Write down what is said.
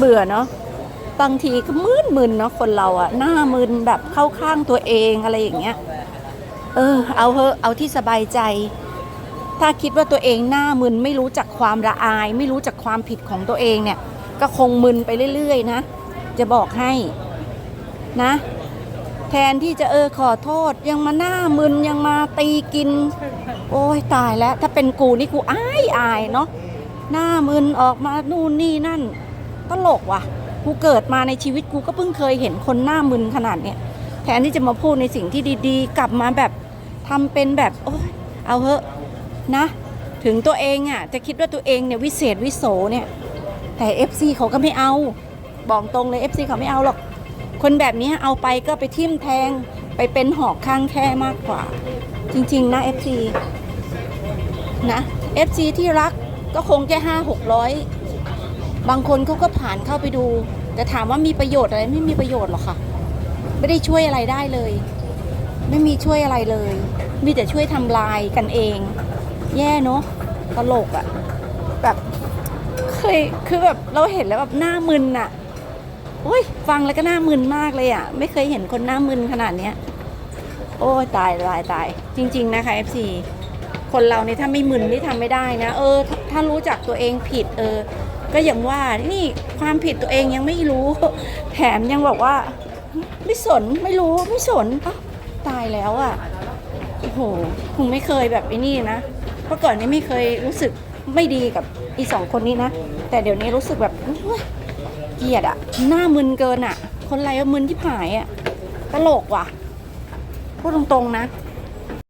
เบื่อเนาะบางทีก็มึนมึนเนาะคนเราอะหน้ามึนแบบเข้าข้างตัวเองอะไรอย่างเงี้ย เออ เอาเถอะเอาที่สบายใจ ถ้าคิดว่าตัวเองหน้ามึนไม่รู้จักความละอาย ไม่รู้จักความผิดของตัวเองเนี่ย ก็คงมึนไปเรื่อยๆนะ จะบอกให้นะ แทนที่จะเออขอโทษยังมาหน้ามึนยังมาตีกิน โอ้ยตายแล้ว ถ้าเป็นกูนี่กูอายอายเนาะหน้ามึนออกมานู่นนี่นั่น ตลกว่ะ กูเกิดมาในชีวิตกูก็เพิ่งเคยเห็นคนหน้ามึนขนาดเนี้ยแทนที่จะมาพูดในสิ่งที่ดีๆ กลับมาแบบทำเป็นแบบโอ้ยเอาเถอะนะ ถึงตัวเองอะจะคิดว่าตัวเองเนี่ยวิเศษวิโสเนี่ย แต่ FC เขาก็ไม่เอา บอกตรงเลย FC เขาไม่เอาหรอก คนแบบนี้เอาไปก็ไปทิ่มแทงไปเป็นหอกข้างแค่มากกว่า จริงๆนะ FC นะ FC ที่รักก็คงแค่ห้าหกร้อย บางคนเขาก็ผ่านเข้าไปดู แต่ถามว่ามีประโยชน์อะไรไม่มีประโยชน์หรอกค่ะ ไม่ได้ช่วยอะไรได้เลย ไม่มีช่วยอะไรเลย มีแต่ช่วยทำลายกันเอง แย่เนาะตลกอะแบบเคยคือแบบเราเห็นแล้วแบบหน้ามึนอะโอ้ยฟังแล้วก็หน้ามึนมากเลยอะไม่เคยเห็นคนหน้ามึนขนาดเนี้ยโอ้ตายตายตายจริง ๆ นะคะ FC คนเราเนี่ยถ้าไม่มึนนี่ทำไม่ได้นะ เออถ้าถ้ารู้จักตัวเองผิด เออ ก็อย่างว่านี่ความผิดตัวเองยังไม่รู้ แถมยังบอกว่า ไม่สนไม่รู้ไม่สนตายแล้วอะ่ะโอ้โหคงไม่เคยแบบไอ้นี่นะเมื่อก่อนนี้ไม่เคยรู้สึกไม่ดีกับอีสองคนนี้นะ แต่เดี๋ยวนี้รู้สึกแบบเกลียดอะหน้ามึนเกินอะคนไรก็มึนที่ผายอะตลกว่ะพูดตรงๆนะ